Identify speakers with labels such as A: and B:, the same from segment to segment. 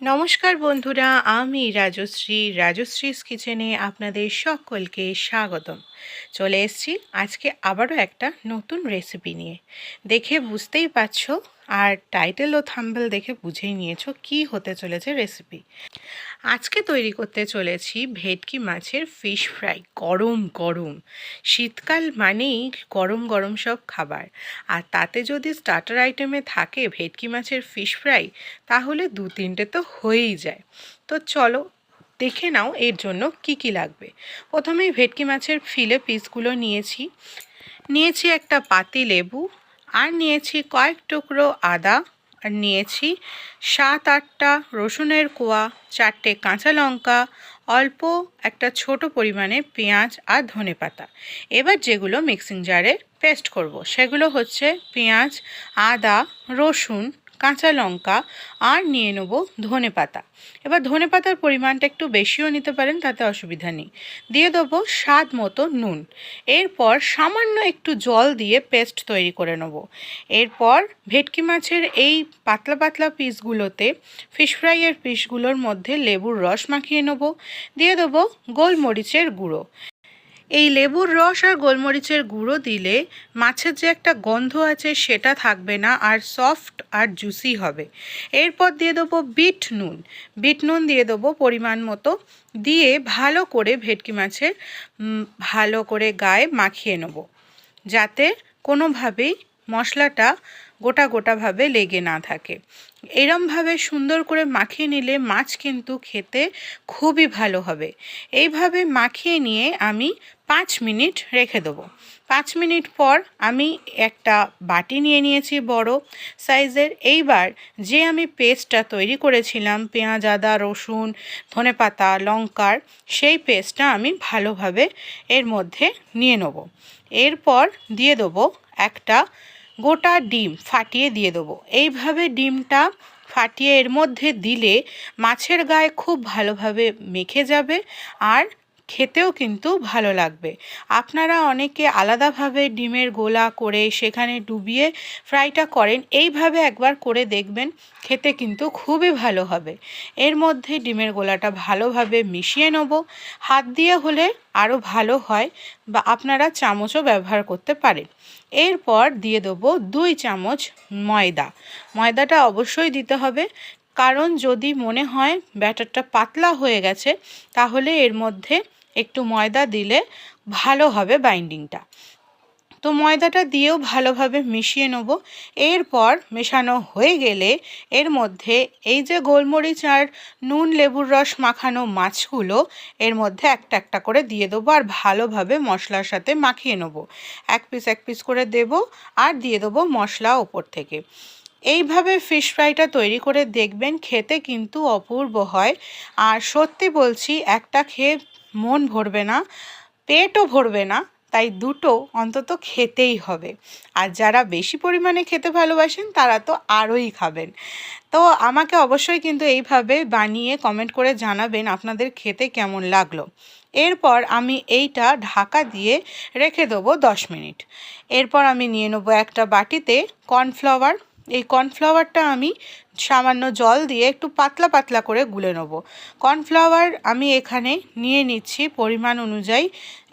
A: নমস্কার বন্ধুরা, আমি রাজশ্রী, রাজশ্রীস কিচেনে আপনাদের সকলকে স্বাগতম। চলে এসছি আজকে আবারও একটা নতুন রেসিপি নিয়ে। দেখে বুঝতেই পারছ আর টাইটেল ও থাম্বেল দেখে বুঝেই নিয়েছো কি হতে চলেছে রেসিপি আজকে তৈরি করতে চলেছি ভেটকি মাছের ফিশ ফ্রাই গরম গরম। শীতকাল মানেই গরম গরম সব খাবার। আর তাতে যদি স্টার্টার আইটেমে থাকে ভেটকি মাছের ফিশ ফ্রাই তাহলে দু তিনটে তো হয়েই যায়। তো চলো দেখে নাও এর জন্য কি কি লাগবে। প্রথমেই ভেটকি মাছের ফিলে পিসগুলো নিয়েছি। নিয়েছি একটা পাতি লেবু আর নিয়েছি কয়েক টুকরো আদা, আর নিয়েছি সাত আটটা রসুনের কোয়া, চারটে কাঁচা লঙ্কা, অল্প একটা ছোট পরিমাণে পেঁয়াজ আর ধনে পাতা। এবার যেগুলো মিক্সিং জারে পেস্ট করব, সেগুলো হচ্ছে পেঁয়াজ, আদা, রসুন কাঁচা লঙ্কা, আর নিয়ে নেব ধনে পাতা। এবার ধনে পাতার পরিমাণটা একটু বেশিও নিতে পারেন, তাতে অসুবিধা নেই। দিয়ে দেবো স্বাদ মতো নুন। এরপর সামান্য একটু জল দিয়ে পেস্ট তৈরি করে নেব। এরপর ভেটকি মাছের এই পাতলা পাতলা পিসগুলোতে ফিশ ফ্রাইয়ের পিসগুলোর মধ্যে লেবুর রস মাখিয়ে নেব। দিয়ে দেবো গোলমরিচের গুঁড়ো। এই লেবুর রস আর গোলমরিচের গুঁড়ো দিলে মাছের যে একটা গন্ধ আছে সেটা থাকবে না আর সফট আর জুসি হবে। এরপর দিয়ে দেবো বিট নুন। বিট নুন দিয়ে দেবো পরিমাণ মতো। দিয়ে ভালো করে ভেটকি মাছের ভালো করে গায়ে মাখিয়ে নেব। যাতে কোনোভাবেই মশলাটা গোটা গোটাভাবে লেগে না থাকে। এরমভাবে সুন্দর করে মাখিয়ে নিলে মাছ কিন্তু খেতে খুবই ভালো হবে। এইভাবে মাখিয়ে নিয়ে আমি পাঁচ মিনিট রেখে দেবো। পাঁচ মিনিট পর আমি একটা বাটি নিয়ে নিয়েছি বড় সাইজের। এইবার যে আমি পেস্টটা তৈরি করেছিলাম, পেঁয়াজ, আদা, রসুন, ধনে পাতা, লঙ্কার, সেই পেস্টটা আমি ভালোভাবে এর মধ্যে নিয়ে নেব। এরপর দিয়ে দেবো একটা গোটা ডিম ফাটিয়ে দিয়ে দেবো। এইভাবে ডিমটা ফাটিয়ে এর মধ্যে দিলে মাছের গায়ে খুব ভালোভাবে মেখে যাবে আর খেতেও কিন্তু ভালো লাগবে। আপনারা অনেকে আলাদাভাবে ডিমের গোলা করে সেখানে ডুবিয়ে ফ্রাইটা করেন, এইভাবে একবার করে দেখবেন, খেতে কিন্তু খুবই ভালো হবে। এর মধ্যে ডিমের গোলাটা ভালোভাবে মিশিয়ে নেব। হাত দিয়ে হলে আরও ভালো হয় বা আপনারা চামচও ব্যবহার করতে পারেন। এরপর দিয়ে দেবো দুই চামচ ময়দা। ময়দাটা অবশ্যই দিতে হবে। কারণ যদি মনে হয় ব্যাটারটা পাতলা হয়ে গেছে, তাহলে এর মধ্যে একটু ময়দা দিলে ভালো হবে বাইন্ডিংটা। তো ময়দাটা দিয়েও ভালোভাবে মিশিয়ে নেব। এরপর মেশানো হয়ে গেলে এর মধ্যে এই যে গোলমরিচ আর নুন লেবুর রস মাখানো মাছগুলো, এর মধ্যে একটা একটা করে দিয়ে দেবো আর ভালোভাবে মশলার সাথে মাখিয়ে নেব। এক পিস এক পিস করে দেব আর দিয়ে দেবো মশলা ওপর থেকে। এইভাবে ফিশ ফ্রাইটা তৈরি করে দেখবেন খেতে কিন্তু অপূর্ব হয়। আর সত্যি বলছি, একটা খেয়ে মন ভরবে না, পেটও ভরবে না, তাই দুটো অন্তত খেতেই হবে। আর যারা বেশি পরিমাণে খেতে ভালোবাসেন, তারা তো আরোই খাবেন। তো আমাকে অবশ্যই কিন্তু এইভাবে বানিয়ে কমেন্ট করে জানাবেন আপনাদের খেতে কেমন লাগল। এরপর আমি এইটা ঢাকা দিয়ে রেখে দেবো দশ মিনিট। এরপর আমি নিয়ে নেব একটা বাটিতে কর্নফ্লাওয়ার এই কর্নফ্লাওয়ারটা আমি সামান্য জল দিয়ে একটু পাতলা পাতলা করে গুলে নেব। কর্নফ্লাওয়ার আমি এখানে নিয়ে নিচ্ছি পরিমাণ অনুযায়ী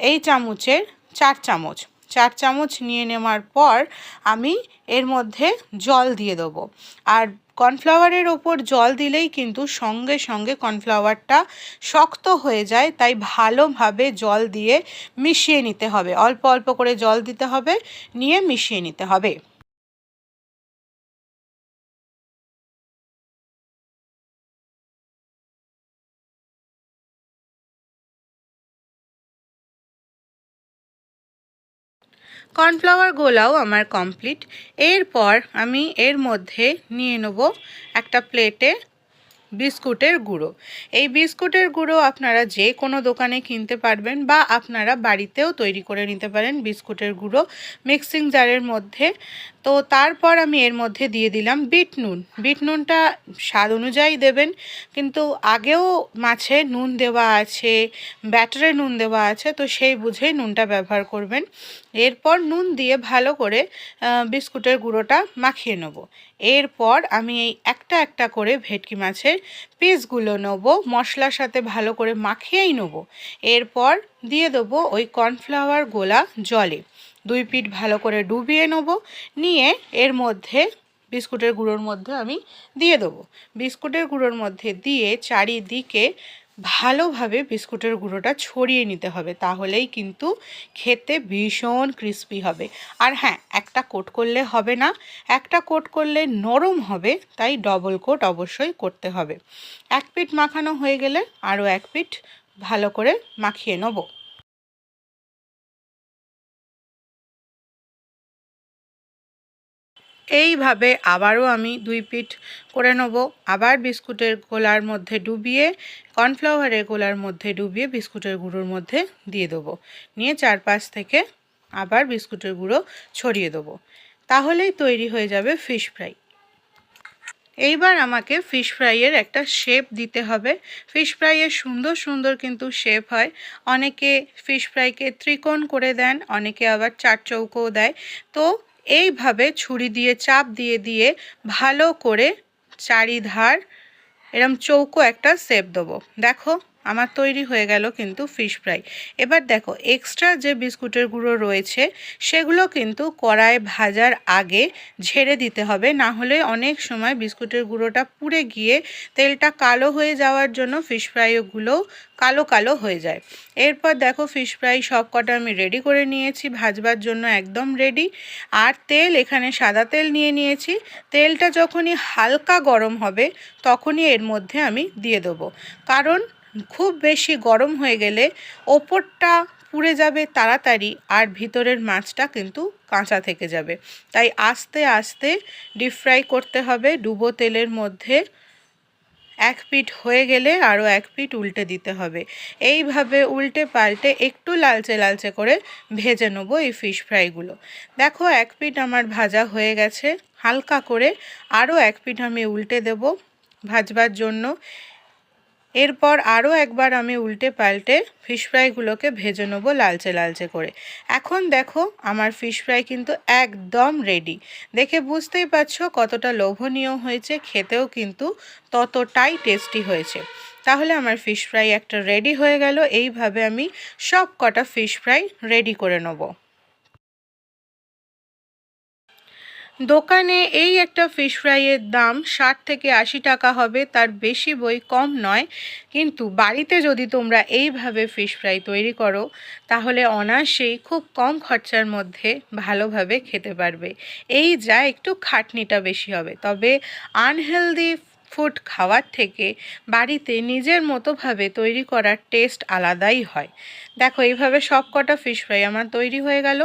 A: এই চামচের চার চামচ। চার চামচ নিয়ে নেওয়ার পর আমি এর মধ্যে জল দিয়ে দেবো। আর কর্নফ্লাওয়ারের ওপর জল দিলেই কিন্তু সঙ্গে সঙ্গে কর্নফ্লাওয়ারটা শক্ত হয়ে যায়, তাই ভালোভাবে জল দিয়ে মিশিয়ে নিতে হবে। অল্প অল্প করে জল দিতে হবে, নিয়ে মিশিয়ে নিতে হবে। কর্নফ্লাওয়ার গোলাও আমার কমপ্লিট। এরপর আমি এর মধ্যে নিয়ে নেব একটা প্লেটে বিস্কুটের গুঁড়ো। এই বিস্কুটের গুঁড়ো আপনারা যে কোনো দোকানে কিনতে পারবেন বা আপনারা বাড়িতেও তৈরি করে নিতে পারেন বিস্কুটের গুঁড়ো। মিক্সিং জারের মধ্যে তো তারপর আমি এর মধ্যে দিয়ে দিলাম বিট নুন। বিট নুনটা স্বাদ অনুযায়ী দেবেন, কিন্তু আগেও মাছে নুন দেওয়া আছে, ব্যাটারে নুন দেওয়া আছে, তো সেই বুঝেই নুনটা ব্যবহার করবেন। এরপর নুন দিয়ে ভালো করে বিস্কুটের গুঁড়োটা মাখিয়ে নেব। এরপর আমি এই একটা একটা করে ভেটকি মাছের পিসগুলো নেব, মশলার সাথে ভালো করে মাখিয়েই নেব। এরপর দিয়ে দেবো ওই কর্নফ্লাওয়ার গোলা জলে। দুই পিঠ ভালো করে ডুবিয়ে নেব। নিয়ে এর মধ্যে বিস্কুটের গুঁড়োর মধ্যে আমি দিয়ে দেবো। বিস্কুটের গুঁড়োর মধ্যে দিয়ে চারিদিকে ভালোভাবে বিস্কুটের গুঁড়োটা ছড়িয়ে নিতে হবে, তাহলেই কিন্তু খেতে ভীষণ ক্রিস্পি হবে। আর হ্যাঁ একটা কোট করলে হবে না, একটা কোট করলে নরম হবে, তাই ডবল কোট অবশ্যই করতে হবে। এক পিঠ মাখানো হয়ে গেলে আরও এক পিঠ ভালো করে মাখিয়ে নেব। এইভাবে আবারও আমি দুই পিঠ করে নেব। আবার বিস্কুটের গোলার মধ্যে ডুবিয়ে, কর্নফ্লাওয়ারের গোলার মধ্যে ডুবিয়ে বিস্কুটের গুঁড়োর মধ্যে দিয়ে দেবো। নিয়ে চারপাশ থেকে আবার বিস্কুটের গুঁড়ো ছড়িয়ে দেবো। তাহলেই তৈরি হয়ে যাবে ফিশ ফ্রাই। এইবার আমাকে ফিশ ফ্রাইয়ের একটা শেপ দিতে হবে। ফিশ ফ্রাইয়ের সুন্দর সুন্দর কিন্তু শেপ হয়। অনেকে ফিশ ফ্রাইকে ত্রিকোণ করে দেন, অনেকে আবার চার চৌকোও দেয়। তো এইভাবে ছুরি দিয়ে, চাপ দিয়ে দিয়ে ভালো করে চারিধার, এরম চৌকো একটা সেপ দেবো। দেখো। আমার তৈরি হয়ে গেল কিন্তু ফিশ ফ্রাই এবার দেখো এক্সট্রা যে বিস্কুটের গুঁড়ো রয়েছে, সেগুলো কিন্তু কড়ায় ভাজার আগে ঝেড়ে দিতে হবে, না হলে অনেক সময় বিস্কুটের গুঁড়োটা পুড়ে গিয়ে তেলটা কালো হয়ে যাওয়ার জন্য ফিশ ফ্রাইগুলো কালো কালো হয়ে যায়। এরপর দেখো ফিশ ফ্রাই সব কটা আমি রেডি করে নিয়েছি, ভাজবার জন্য একদম রেডি আর তেল, এখানে সাদা তেল নিয়ে নিয়েছি। তেলটা যখনই হালকা গরম হবে, তখনই এর মধ্যে আমি দিয়ে দেবো। কারণ খুব বেশি গরম হয়ে গেলে ওপরটা পুড়ে যাবে তাড়াতাড়ি আর ভিতরের মাছটা কিন্তু কাঁচা থেকে যাবে। তাই আস্তে আস্তে ডিপ ফ্রাই করতে হবে। ডুবো তেলের মধ্যে এক পিঠ হয়ে গেলে আরও এক পিঠ উল্টে দিতে হবে। এইভাবে উল্টে পাল্টে একটু লালচে লালচে করে ভেজে নেব এই ফিশ ফ্রাইগুলো দেখো এক পিঠ আমার ভাজা হয়ে গেছে। হালকা করে আরও এক পিঠ আমি উল্টে দেব ভাজবার জন্য। এরপর আরও একবার আমি উল্টে পাল্টে ফিশ ফ্রাইগুলোকে ভেজে নেব লালচে লালচে করে। এখন দেখো আমার ফিশ ফ্রাই কিন্তু একদম রেডি দেখে বুঝতেই পারছ কতটা লোভনীয় হয়েছে, খেতেও কিন্তু ততটাই টেস্টি হয়েছে। তাহলে আমার ফিশ ফ্রাই একটা রেডি হয়ে গেল, এইভাবে আমি সব কটা ফিশ ফ্রাই রেডি করে নেব। দোকানে এই একটা ফিশ ফ্রাইয়ের দাম ষাট থেকে আশি টাকা হবে, তার বেশি বই কম নয়। কিন্তু বাড়িতে যদি তোমরা এইভাবে ফিশ ফ্রাই তৈরি করো, তাহলে অনায়াসেই খুব কম খরচার মধ্যে ভালোভাবে খেতে পারবে। এই যা একটু খাটনিটা বেশি হবে। তবে আনহেলদি ফুড খাওয়ার থেকে বাড়িতে নিজের মতোভাবে তৈরি করার টেস্ট আলাদাই হয়। দেখো, এইভাবে সব কটা ফিশ ফ্রাই আমার তৈরি হয়ে গেল।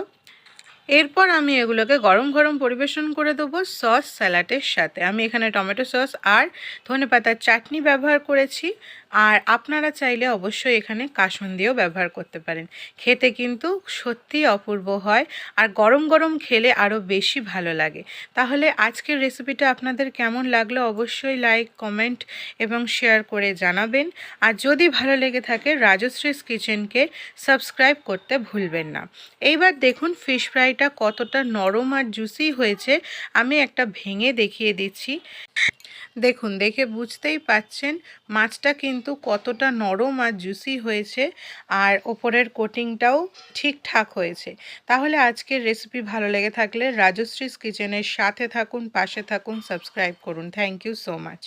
A: এরপর আমি এগুলোকে গরম গরম পরিবেশন করে দেবো সস স্যালাডের সাথে। আমি এখানে টমেটো সস আর ধনে পাতার চাটনি ব্যবহার করেছি। আর আপনারা চাইলে অবশ্যই এখানে কাসন দিয়েও ব্যবহার করতে পারেন। খেতে কিন্তু সত্যিই অপূর্ব হয় আর গরম গরম খেলে আরও বেশি ভালো লাগে। তাহলে আজকের রেসিপিটা আপনাদের কেমন লাগল অবশ্যই লাইক কমেন্ট এবং শেয়ার করে জানাবেন। আর যদি ভালো লেগে থাকে রাজশ্রীস কিচেনকে সাবস্ক্রাইব করতে ভুলবেন না। এইবার দেখুন ফিশ ফ্রাইটা কতটা নরম আর জুসি হয়েছে। আমি একটা ভেঙে দেখিয়ে দিচ্ছি। দেখুন, দেখে বুঝতেই পাচ্ছেন মাছটা কিন্তু কতটা নরম আর জুসি হয়েছে আর ওপরের কোটিংটাও ঠিকঠাক হয়েছে। তাহলে আজকের রেসিপি ভালো লেগে থাকলে রাজশ্রীস কিচেনের সাথে থাকুন, পাশে থাকুন সাবস্ক্রাইব করুন। Thank you so much